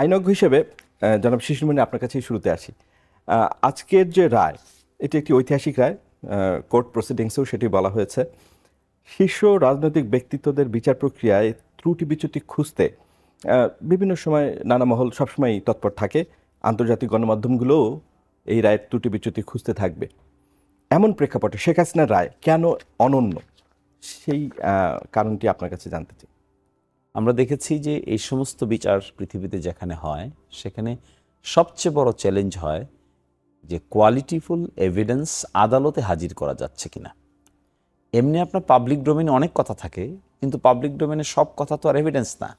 আইনজ্ঞ হিসেবে জনাব শিশুমণি আপনার কাছেই শুরুতে আসি। আজকের যে রায়, এটি একটি ঐতিহাসিক রায় কোর্ট প্রসিডিংসেও সেটি বলা হয়েছে। শীর্ষ রাজনৈতিক ব্যক্তিত্বদের বিচার প্রক্রিয়ায় ত্রুটি বিচ্যুতি খুঁজতে বিভিন্ন সময় নানা মহল সবসময় তৎপর থাকে। আন্তর্জাতিক গণমাধ্যমগুলোও এই রায়ের ত্রুটি বিচ্যুতি খুঁজতে থাকবে। এমন প্রেক্ষাপটে শেখ হাসিনার রায় কেন অনন্য? সেই কারণটি আপনার কাছে জানতে চাই। আমরা দেখেছি যে এই সমস্ত বিচার পৃথিবীতে যেখানে হয়, সেখানে সবচেয়ে বড় চ্যালেঞ্জ হয় যে কোয়ালিটিফুল এভিডেন্স আদালতে হাজির করা যাচ্ছে কিনা। এমনি আপনার পাবলিক ডোমেনে অনেক কথা থাকে, কিন্তু পাবলিক ডোমেনে সব কথা তো আর এভিডেন্স না।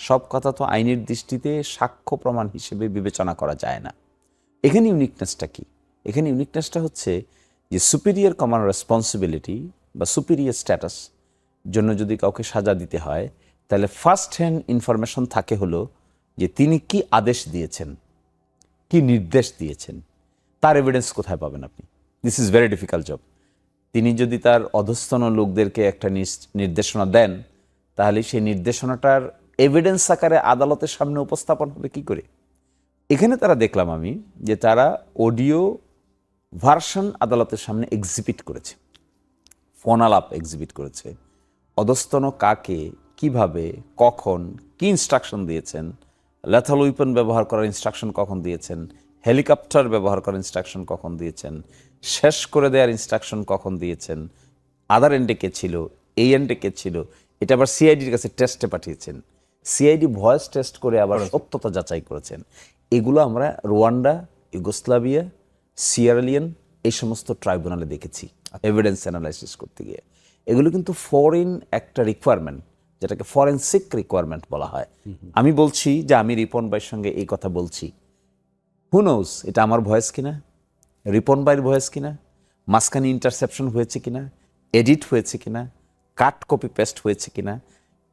সব কথা তো আইনের দৃষ্টিতে সাক্ষ্য প্রমাণ হিসেবে বিবেচনা করা যায় না। এখানে ইউনিকনেসটা কি? এখানে ইউনিকনেসটা হচ্ছে যে সুপিরিয়র কমন রেসপন্সিবিলিটি বা সুপিরিয়র স্ট্যাটাস জন্য যদি কাউকে সাজা দিতে হয় তাহলে ফার্স্ট হ্যান্ড ইনফরমেশন থাকে হলো যে তিনি কি আদেশ দিয়েছেন, কি নির্দেশ দিয়েছেন, তার এভিডেন্স কোথায় পাবেন আপনি? This is very difficult job তিনি যদি তার অধস্তন লোকদেরকে একটা নির্দেশনা দেন, তাহলে সেই নির্দেশনাটার এভিডেন্স আকারে আদালতের সামনে উপস্থাপন হবে কি করে? এখানে তারা দেখলাম আমি যে তারা অডিও ভার্সন আদালতের সামনে এক্সিবিট করেছে। ফোনালাপ এক্সিবিট করেছে। অধস্তন কাকে কীভাবে কখন কি ইনস্ট্রাকশন দিয়েছেন? লেথাল উইপন ব্যবহার করার ইনস্ট্রাকশন কখন দিয়েছেন? হেলিকপ্টার ব্যবহার করার ইনস্ট্রাকশন কখন দিয়েছেন? শেষ করে দেওয়ার ইনস্ট্রাকশন কখন দিয়েছেন? আদার এন্ডে কে ছিল? এই এন্ডে কে ছিল? এটা আবার সিআইডির কাছে টেস্টে পাঠিয়েছেন। সিআইডি ভয়েস টেস্ট করে আবার সত্যতা যাচাই করেছেন। এগুলো আমরা রোয়ান্ডা ইউগোস্লাভিয়া সিয়ারালিয়ান এই সমস্ত ট্রাইব্যুনালে দেখেছি। এভিডেন্স অ্যানালাইসিস করতে গিয়ে। এগুলো কিন্তু ফরেন একটা রিকোয়ারমেন্ট যেটাকে ফরেনসিক রিকোয়ারমেন্ট বলা হয়। আমি বলছি যে আমি রিপন ভাইয়ের সঙ্গে এই কথা বলছি। হু এটা আমার ভয়েস কিনা? রিপন ভাইয়ের ভয়েস কিনা? মাঝখানে ইন্টারসেপশন হয়েছে কিনা? এডিট হয়েছে কিনা? কাট কপি পেস্ট হয়েছে কিনা?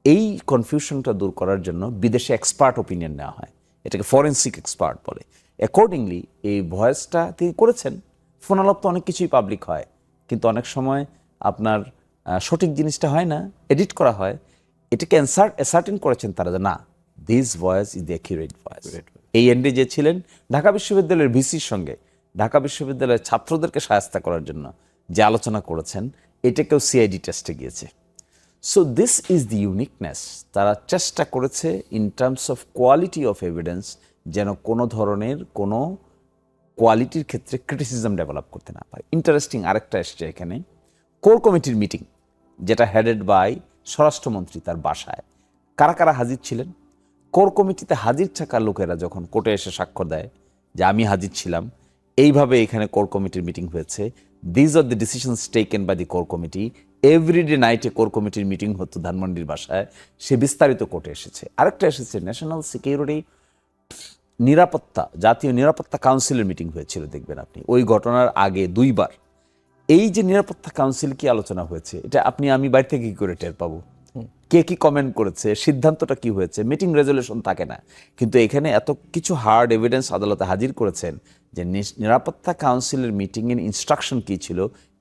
এই কনফিউশনটা দূর করার জন্য বিদেশে এক্সপার্ট ওপিনিয়ন নেওয়া হয়। এটাকে ফরেন্সিক এক্সপার্ট বলে। অ্যাকর্ডিংলি এই ভয়েসটা তিনি করেছেন। ফোনালাপ তো অনেক কিছুই পাবলিক হয়। কিন্তু অনেক সময় আপনার সঠিক জিনিসটা হয় না। এডিট করা হয়। এটাকে অ্যান্সার অ্যাসার্টেন করেছেন তারা যে না this voice is the accurate voice এই এন্ডে যে ছিলেন ঢাকা বিশ্ববিদ্যালয়ের ভিসির সঙ্গে ঢাকা বিশ্ববিদ্যালয়ের ছাত্রদেরকে সাহায্য করার জন্য যে আলোচনা করেছেন এটাকেও সিআইডি টেস্টে গিয়েছে। So this is the uniqueness তারা চেষ্টা করেছে in terms of quality of evidence যেন কোনো ধরনের কোনো কোয়ালিটির ক্ষেত্রে ক্রিটিসিজম ডেভেলপ করতে না পারে। ইন্টারেস্টিং আরেকটা এসছে এখানে। কোর কমিটির মিটিং যেটা হেডেড বাই স্বরাষ্ট্রমন্ত্রী তার বাসায়। কারা কারা হাজির ছিলেন? কোর কমিটিতে হাজির থাকা লোকেরা যখন কোর্টে এসে স্বাক্ষর দেয় যে আমি হাজির ছিলাম, এইভাবে এখানে কোর কমিটির মিটিং হয়েছে। These are the decisions taken by the core committee. Everyday নাইটে কোর কমিটির মিটিং হতো ধানমন্ডির বাসায়। সে বিস্তারিত কোর্টে এসেছে। আরেকটা এসেছে ন্যাশনাল সিকিউরিটি নিরাপত্তা জাতীয় নিরাপত্তা কাউন্সিলের মিটিং হয়েছিল, দেখবেন আপনি। ওই ঘটনার আগে দুইবার এই যে নিরাপত্তা কাউন্সিল কি আলোচনা হয়েছে এটা আপনি আমি বাড়ি থেকে কি করে টের পাবো? কে কি কমেন্ট করেছে? সিদ্ধান্তটা কি হয়েছে? মিটিং রেজলিউশন থাকে না। কিন্তু এখানে এত কিছু হার্ড এভিডেন্স আদালতে হাজির করেছেন যে নিরাপত্তা কাউন্সিলের মিটিংয়ের ইনস্ট্রাকশন কি ছিল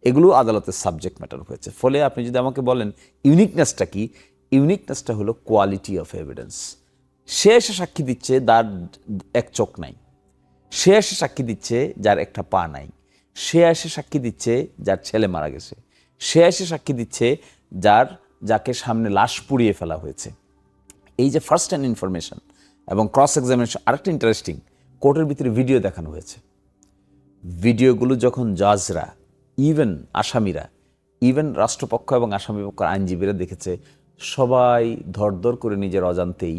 এগুলো আদালতের সাবজেক্ট ম্যাটার হয়েছে। ফলে আপনি যদি আমাকে বলেন ইউনিকনেসটা কি? ইউনিকনেসটা হলো কোয়ালিটি অফ এভিডেন্স সে এসে সাক্ষী দিচ্ছে তার এক চোখ নাই। সে এসে সাক্ষী দিচ্ছে যার একটা পা নাই। সে এসে সাক্ষী দিচ্ছে যার ছেলে মারা গেছে। সে এসে সাক্ষী দিচ্ছে যার, যাকে সামনে লাশ পুড়িয়ে ফেলা হয়েছে। এই যে ফার্স্ট হ্যান্ড ইনফরমেশন এবং ক্রস এক্সামিনেশন আরেকটা ইন্টারেস্টিং কোর্টের ভিতরে ভিডিও দেখানো হয়েছে। ভিডিওগুলো যখন জাজরা ইভেন আসামিরা ইভেন রাষ্ট্রপক্ষ এবং আসামি পক্ষের আইনজীবীরা দেখেছে, সবাই ধরধর করে নিজের অজান্তেই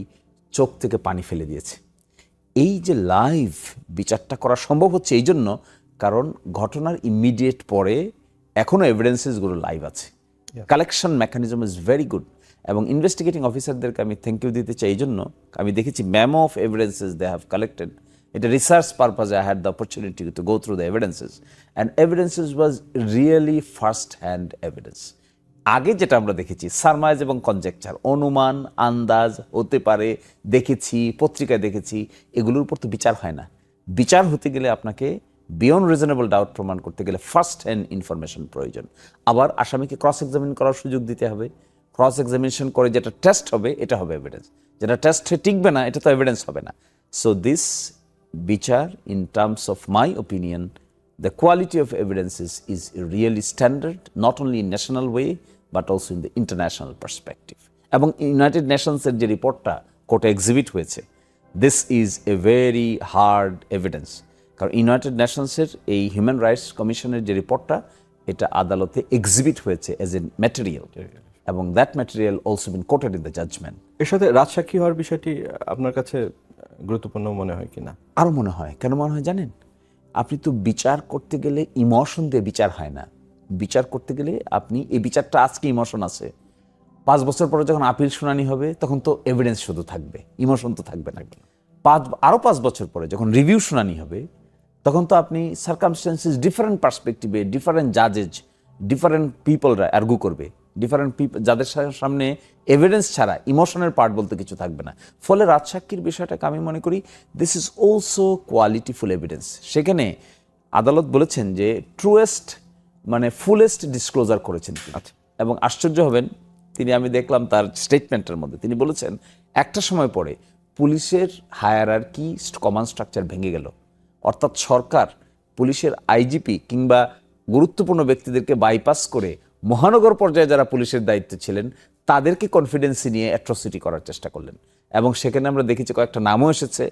চোখ থেকে পানি ফেলে দিয়েছে। এই যে লাইভ বিচারটা করা সম্ভব হচ্ছে এই জন্য কারণ ঘটনার ইমিডিয়েট পরে এখনও এভিডেন্সেসগুলো লাইভ আছে। Collection mechanism is very good এবং ইনভেস্টিগেটিং অফিসারদেরকে আমি থ্যাংক ইউ দিতে চাই এই জন্য আমি দেখেছি ma'am of evidences they have collected এটা research পারপাজে I had the opportunity to go through the evidences and evidences was really first hand evidence আগে যেটা আমরা দেখেছি সারমাইজ এবং কনজেকচার অনুমান আন্দাজ হতে পারে দেখেছি পত্রিকায় দেখেছি এগুলোর উপর তো বিচার হয় না। বিচার হতে গেলে আপনাকে বিয়ন্ড রিজনেবল ডাউট প্রমাণ করতে গেলে ফার্স্ট হ্যান্ড ইনফরমেশন প্রয়োজন। আবার আসামিকে ক্রস এক্সামিন করার সুযোগ দিতে হবে। ক্রস এক্সামিনেশন করে যেটা টেস্ট হবে, এটা হবে এভিডেন্স যেটা টেস্টে টিকবে না, এটা তো এভিডেন্স হবে না। সো দিস বিচার in terms of my opinion the quality of evidences is really standard not only in national way but also in the international perspective এবং ইউনাইটেড নেশনসের যে রিপোর্টটা কোর্টে এক্সিবিট হয়েছে this is a very hard evidence কারণ united নেশনসের এই human rights কমিশনের যে রিপোর্টটা এটা আদালতে এক্সিবিট হয়েছে এজ এ ম্যাটেরিয়াল এবং that material also been quoted in the judgement এর সাথে রাজসাক্ষী হওয়ার বিষয়টি আপনার কাছে গুরুত্বপূর্ণ মনে হয় কিনা? আরও মনে হয়। কেন মনে হয় জানেন? আপনি তো বিচার করতে গেলে ইমোশন দিয়ে বিচার হয় না। বিচার করতে গেলে আপনি এই বিচারটা আজকে ইমোশন আছে। পাঁচ বছর পরে যখন আপিল শুনানি হবে তখন তো এভিডেন্স শুধু থাকবে। ইমোশন তো থাকবে না। পাঁচ আরও পাঁচ বছর পরে যখন রিভিউ শুনানি হবে তখন তো আপনি সার্কামস্টেন্সেস ডিফারেন্ট পার্সপেক্টিভে ডিফারেন্ট জাজেজ ডিফারেন্ট পিপলরা অ্যার্গু করবে। ডিফারেন্ট পিপল যাদের সামনে এভিডেন্স ছাড়া ইমোশনের পার্ট বলতে কিছু থাকবে না। ফলে রাজসাক্ষীর বিষয়টাকে আমি মনে করি this is also qualityful evidence সেখানে আদালত বলেছেন যে ট্রুয়েস্ট মানে ফুলেস্ট ডিসক্লোজার করেছেন এবং আশ্চর্য হবেন তিনি আমি দেখলাম তার স্টেটমেন্টের মধ্যে তিনি বলেছেন একটা সময় পরে পুলিশের হায়ার আর কি কমান্ড স্ট্রাকচার ভেঙে গেল। অর্থাৎ সরকার পুলিশের আইজিপি কিংবা গুরুত্বপূর্ণ ব্যক্তিদেরকে বাইপাস করে মহানগর পর্যায়ে যারা পুলিশের দায়িত্বে ছিলেন তাদেরকে কনফিডেন্সি নিয়ে অ্যাট্রসিটি করার চেষ্টা করলেন। এবং সেখানে আমরা দেখেছি কয়েকটা নামও এসেছে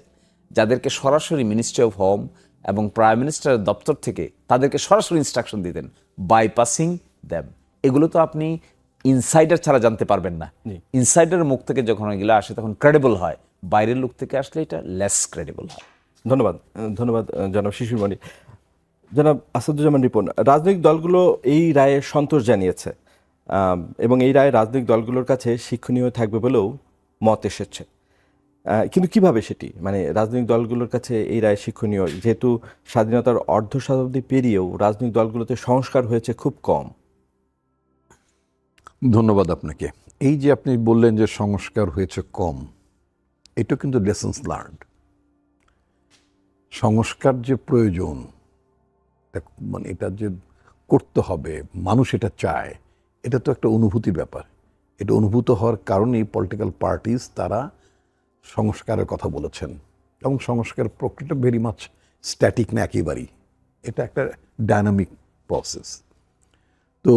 যাদেরকে সরাসরি মিনিস্ট্রি অফ হোম এবং প্রাইম মিনিস্টারের দপ্তর থেকে তাদেরকে সরাসরি ইনস্ট্রাকশন দিতেন বাইপাসিং দ্যাম এগুলো তো আপনি ইনসাইডার ছাড়া জানতে পারবেন না। ইনসাইডারের মুখ থেকে যখন এগুলো আসে তখন ক্রেডিবল হয়। বাইরের লোক থেকে আসলে এটা লেস ক্রেডিবল হয়। ধন্যবাদ ধন্যবাদ জনাব শিশুমণি। জনাব আসাদুজ্জামান রিপন, রাজনৈতিক দলগুলো এই রায়ে সন্তোষ জানিয়েছে এবং এই রায় রাজনৈতিক দলগুলোর কাছে শিক্ষণীয় থাকবে বলেও মত এসেছে। কিন্তু কীভাবে সেটি? মানে রাজনৈতিক দলগুলোর কাছে এই রায় শিক্ষণীয়, যেহেতু স্বাধীনতার অর্ধ শতাব্দী পেরিয়েও রাজনৈতিক দলগুলোতে সংস্কার হয়েছে খুব কম। ধন্যবাদ আপনাকে। এই যে আপনি বললেন যে সংস্কার হয়েছে কম এটা কিন্তু লেসেন্স লার্নড সংস্কার যে প্রয়োজন মানে এটা যে করতে হবে, মানুষ এটা চায়, এটা তো একটা অনুভূতি ব্যাপার। এটা অনুভূত হওয়ার কারণেই পলিটিক্যাল পার্টিস তারা সংস্কারের কথা বলেছেন। এবং সংস্কার প্রক্রিয়াটা ভেরি মাচ স্ট্যাটিক না একেবারেই। এটা একটা ডায়নামিক প্রসেস তো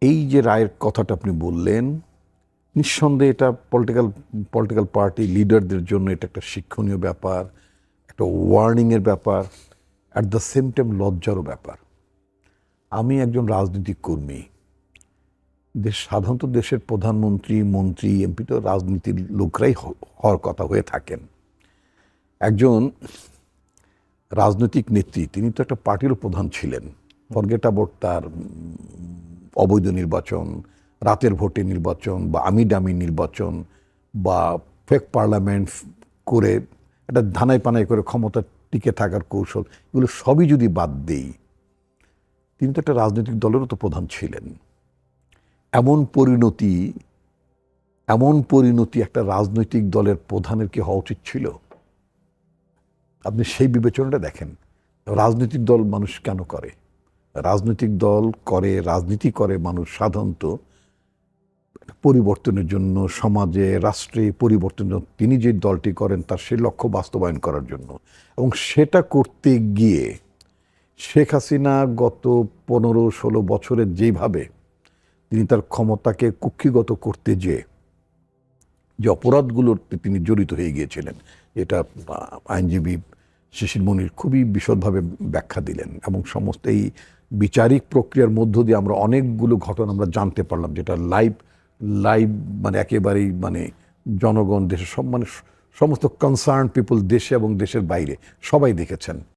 এই যে রায়ের কথাটা আপনি বললেন, নিঃসন্দেহে এটা পলিটিক্যাল পলিটিক্যাল পার্টি লিডারদের জন্য এটা একটা শিক্ষণীয় ব্যাপার। একটা ওয়ার্নিংয়ের ব্যাপার অ্যাট দ্য সেম টাইম লজ্জারও ব্যাপার। আমি একজন রাজনৈতিক কর্মী। দেশ, সাধারণত দেশের প্রধানমন্ত্রী, মন্ত্রী, এমপি তো রাজনীতির লোকরাই হওয়ার কথা হয়ে থাকেন। একজন রাজনৈতিক নেত্রী, তিনি তো একটা পার্টিরও প্রধান ছিলেন। ফরগেট তার অবৈধ নির্বাচন, রাতের ভোটে নির্বাচন বা আমি ডামি নির্বাচন বা ফেক পার্লামেন্ট করে একটা ধানাই পানাই করে ক্ষমতা টিকে থাকার কৌশল, এগুলো সবই যদি বাদ দেই, তিনি তো একটা রাজনৈতিক দলেরও তো প্রধান ছিলেন। এমন পরিণতি এমন পরিণতি একটা রাজনৈতিক দলের প্রধানের কি হওয়া উচিত ছিল? আপনি সেই বিবেচনাটা দেখেন, রাজনৈতিক দল মানুষ কেন করে? রাজনৈতিক দল করে, রাজনীতি করে মানুষ সাধারণত পরিবর্তনের জন্য, সমাজে, রাষ্ট্রে পরিবর্তনের জন্য তিনি যে দলটি করেন তার সেই লক্ষ্য বাস্তবায়ন করার জন্য। এবং সেটা করতে গিয়ে শেখ হাসিনা গত পনেরো ষোলো বছরের যেভাবে তিনি তার ক্ষমতাকে কুক্ষিগত করতে যে যে অপরাধগুলোতে তিনি জড়িত হয়ে গিয়েছিলেন, এটা আইনজীবী শিশির মনির খুবই বিশদভাবে ব্যাখ্যা দিলেন। এবং সমস্ত এই বিচারিক প্রক্রিয়ার মধ্য দিয়ে আমরা অনেকগুলো ঘটনা আমরা জানতে পারলাম, যেটা লাইভ লাইভ মানে একেবারেই মানে জনগণ, দেশের সব মানে সমস্ত কনসার্ন পিপল দেশে এবং দেশের বাইরে সবাই দেখেছেন।